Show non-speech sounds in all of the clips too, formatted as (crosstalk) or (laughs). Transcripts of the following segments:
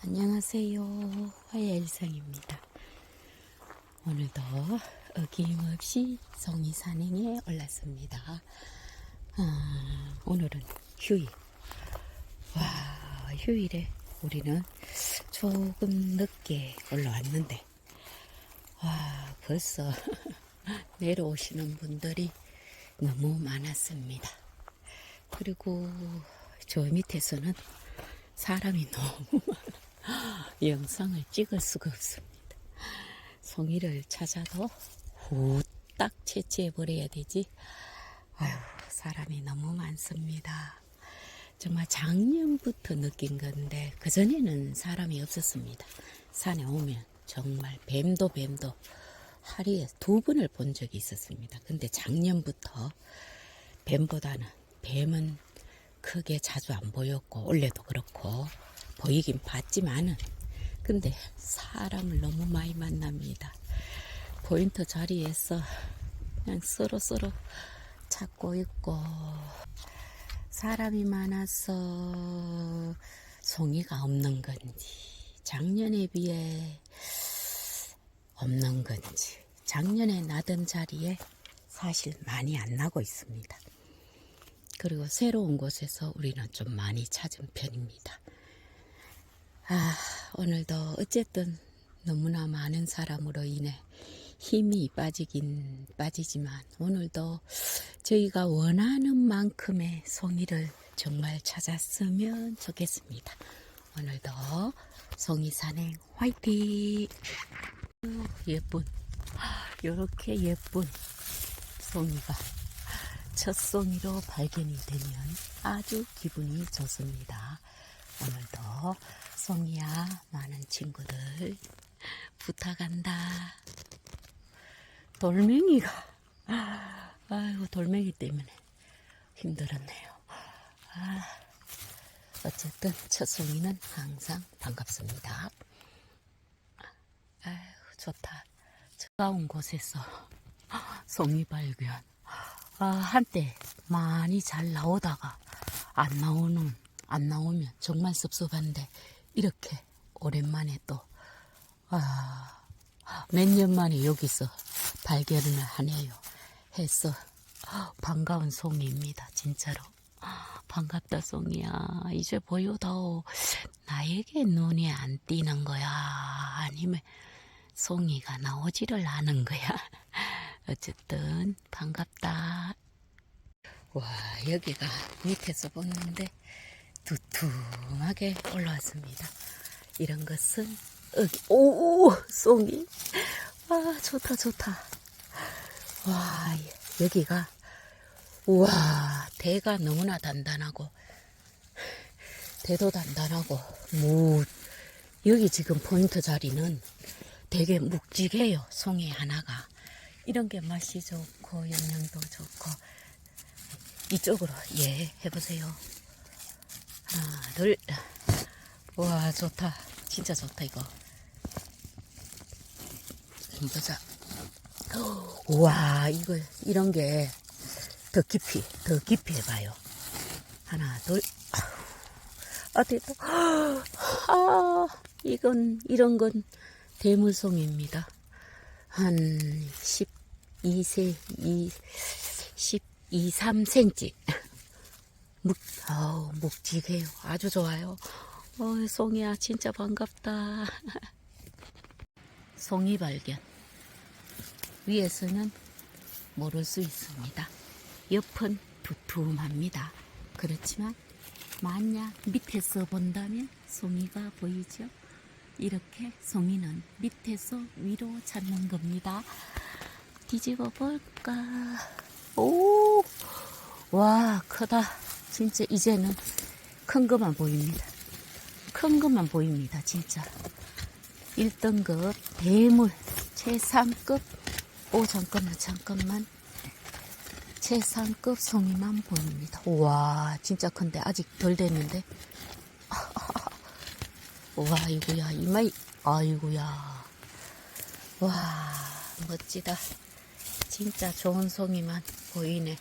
안녕하세요. 화야일상입니다. 오늘도 어김없이 성이 산행에 올랐습니다. 아, 오늘은 휴일. 와, 휴일에 우리는 조금 늦게 올라왔는데, 와, 벌써 (laughs) 내려오시는 분들이 너무 많았습니다. 그리고 저 밑에서는 사람이 (laughs) 너무 많아. 영상을 찍을 수가 없습니다. 송이를 찾아도 후딱 채취해 버려야 되지. 아유, 사람이 너무 많습니다. 정말 작년부터 느낀 건데 그전에는 사람이 없었습니다. 산에 오면 정말 뱀도 뱀도 하루에 두 번을 본 적이 있었습니다. 근데 작년부터 뱀보다는 뱀은 크게 자주 안 보였고 원래도 그렇고 보이긴 봤지만은 근데 사람을 너무 많이 만납니다. 포인트 자리에서 그냥 서로 서로 찾고 있고 사람이 많아서 송이가 없는 건지 작년에 비해 없는 건지 작년에 나던 자리에 사실 많이 안 나고 있습니다. 그리고 새로운 곳에서 우리는 좀 많이 찾은 편입니다. 아, 오늘도 어쨌든 너무나 많은 사람으로 인해 힘이 빠지긴 빠지지만 오늘도 저희가 원하는 만큼의 송이를 정말 찾았으면 좋겠습니다. 오늘도 송이 산행 화이팅! 예쁜, 이렇게 예쁜 송이가 첫 송이로 발견이 되면 아주 기분이 좋습니다. 오늘도 송이야 많은 친구들 부탁한다. 돌멩이가 아이고 돌멩이 때문에 힘들었네요. 아, 어쨌든 첫 송이는 항상 반갑습니다. 아이고 좋다. 차가운 곳에서 송이 발견. 아, 한때 많이 잘 나오다가 안 나오는, 안 나오면 정말 섭섭한데, 이렇게 오랜만에 또, 아, 몇 년 만에 여기서 발견을 하네요. 해서 반가운 송이입니다. 진짜로. 반갑다, 송이야. 이제 보여도 나에게 눈이 안 띄는 거야. 아니면 송이가 나오지를 않은 거야. 어쨌든 반갑다. 와 여기가 밑에서 보는데 두툼하게 올라왔습니다. 이런 것은 여기 오 송이. 와 좋다 좋다. 와 여기가 우와 대가 너무나 단단하고 대도 단단하고 무 여기 지금 포인트 자리는 되게 묵직해요 송이 하나가. 이런 게 맛이 좋고 영양도 좋고. 이쪽으로 예 해보세요 하나 둘 와 좋다 진짜 좋다 이거 좀 보자 우와 이거 이런 게 더 깊이 더 깊이 해봐요 하나 둘 아, 됐다. 아, 이건, 이런 건 대물송입니다. 한 12세, 2, 12, 3cm. 묵, 아우, 묵직해요. 아주 좋아요. 어, 송이야, 진짜 반갑다. (laughs) 송이 발견. 위에서는 모를 수 있습니다. 옆은 두툼합니다. 그렇지만, 만약 밑에서 본다면 송이가 보이죠? 이렇게 송이는 밑에서 위로 찾는 겁니다. 뒤집어 볼까? 오, 와, 크다. 진짜 이제는 큰 것만 보입니다. 큰 것만 보입니다, 진짜. 1등급 대물 최상급. 오, 잠깐만, 잠깐만. 최상급 송이만 보입니다. 와, 진짜 큰데 아직 덜 됐는데. (laughs) 와, 아이고야, 이마이, 아이고야. 와, 멋지다. 진짜 좋은 송이만 보이네.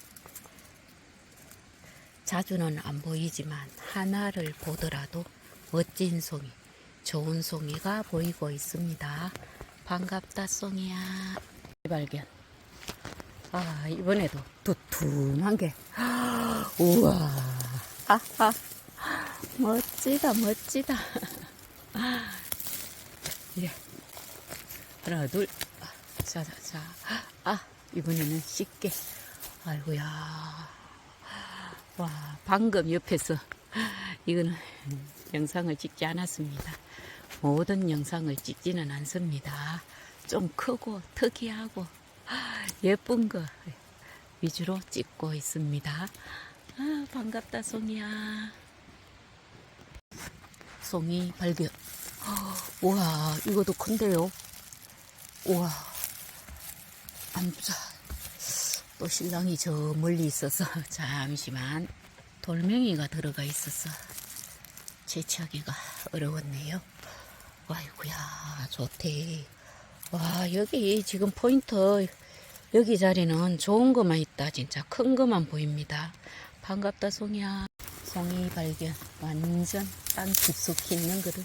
자주는 안 보이지만 하나를 보더라도 멋진 송이. 좋은 송이가 보이고 있습니다. 반갑다 송이야. 발견. 아 이번에도 두툼한 게. (gasps) 우와. 하하. 멋지다 멋지다. (laughs) 예. 하나 둘. 자자자. 아 이번에는 쉽게. 아이고야. 와 방금 옆에서 이거는 영상을 찍지 않았습니다. 모든 영상을 찍지는 않습니다. 좀 크고 특이하고 예쁜 거 위주로 찍고 있습니다. 아, 반갑다, 송이야. 송이 발견. 우와, 이것도 큰데요. 우와. 암자. 또 신랑이 저 멀리 있어서 (laughs) 잠시만 돌멩이가 들어가 있어서 채취하기가 어려웠네요. 아이고야, 좋대. 와, 여기 지금 포인트, 여기 자리는 좋은 것만 있다. 진짜 큰 것만 보입니다. 반갑다, 송이야. 송이 발견. 완전 땅 깊숙이 있는 것을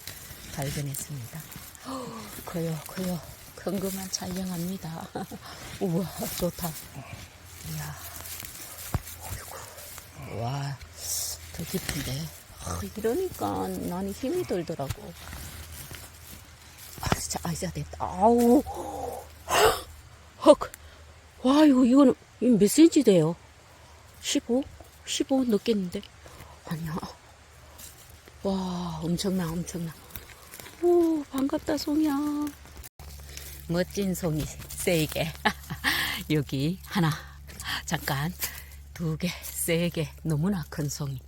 발견했습니다. (gasps) 커요, 커요. 큰 것만 촬영합니다. (laughs) 우와, 좋다. 이야. 와, 더 깊은데. 아, 이러니까 나는 힘이 들더라고. 아, 진짜, 아, 진짜 됐다. 아우. 헉. 와, 이거, 이거는, 이거 몇 센치 돼요? 15? 15 넣겠는데? 아니야. 와, 엄청나, 엄청나. 오, 반갑다, 송이야. 멋진 송이, 세게. (laughs) 여기, 하나, 잠깐, 두 개, 세 개, 너무나 큰 송이.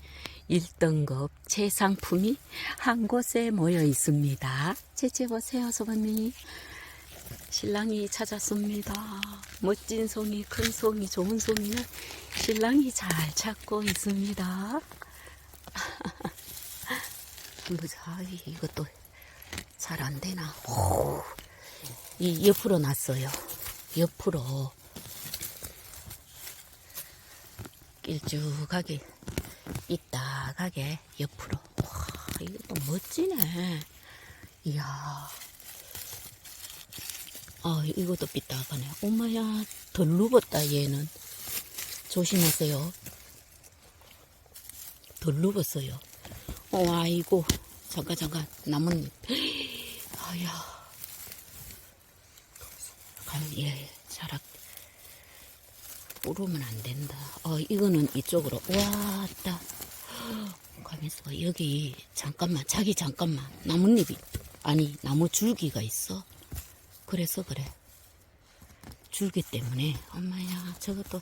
1등급 최상품이 한 곳에 모여 있습니다. 채채보세요, 소방님. 신랑이 찾았습니다. 멋진 송이, 큰 송이, 좋은 송이는 신랑이 잘 찾고 있습니다. (laughs) 아, 이것도 잘 안 되나. 오, 이 옆으로 놨어요. 옆으로. 길쭉하게 이따가게 옆으로. 와, 이거 멋지네. 이야. 아, 이것도 삐딱하네. 엄마야, 덜 누웠다, 얘는. 조심하세요. 덜 누웠어요. 어, 아이고. 잠깐, 잠깐. 나뭇잎. 아야. 예, 자락. 부르면 안 된다. 어, 이거는 이쪽으로. 왔다. 가면서 여기 잠깐만 자기 잠깐만 나뭇잎이 아니 나무 줄기가 있어. 그래서 그래. 줄기 때문에 엄마야 저것도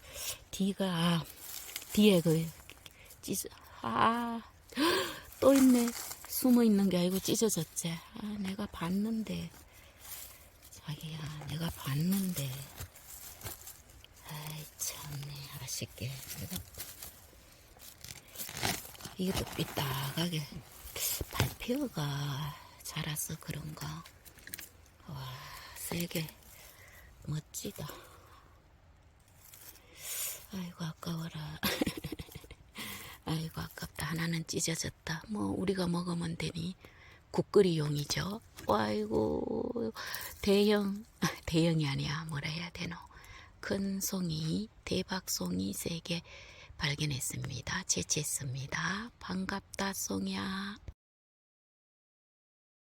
뒤가 뒤에 그 찢어 아또 있네 숨어 있는 게 아니고 찢어졌지. 아 내가 봤는데 자기야 내가 봤는데 아이 참네 아쉽게 이것도 삐딱하게 발표가 자라서 그런가. 와, 세게 멋지다. 아이고, 아까워라. (laughs) 아이고, 아깝다. 하나는 찢어졌다. 뭐, 우리가 먹으면 되니. 국거리용이죠. 아이고, 대형, (laughs) 대형이 아니야. 뭐라 해야 되노. 큰 송이, 대박 송이 세 개 발견했습니다. 채취했습니다. 반갑다, 송이야.